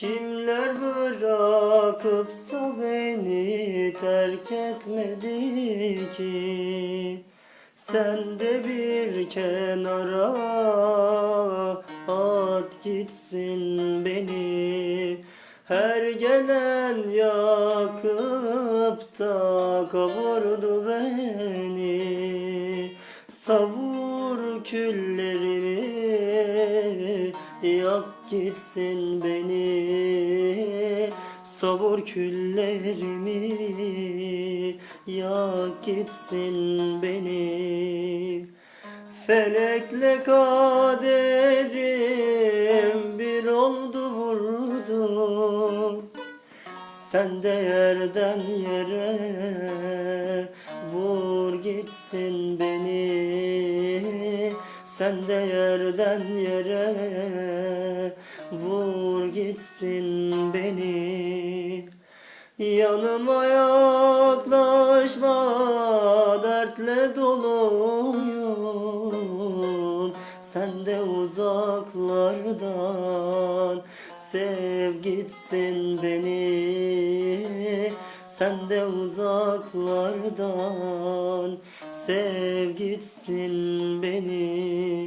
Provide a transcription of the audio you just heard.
Kimler bırakıp da beni terk etmedi ki? Sen de bir kenara at gitsin beni. Her gelen yakıp da kavurdu beni. Savur küllerimi Yak gitsin beni Savur küllerimi. Yak gitsin beni Felekle kaderim Bir oldu vurdu. Sen de yerden yere vur gitsin Sen de yerden yere vur gitsin beni. Yanıma yaklaşma dertle doluyum Sen de uzaklardan sev gitsin beni Sen de uzaklardan sev gitsin beni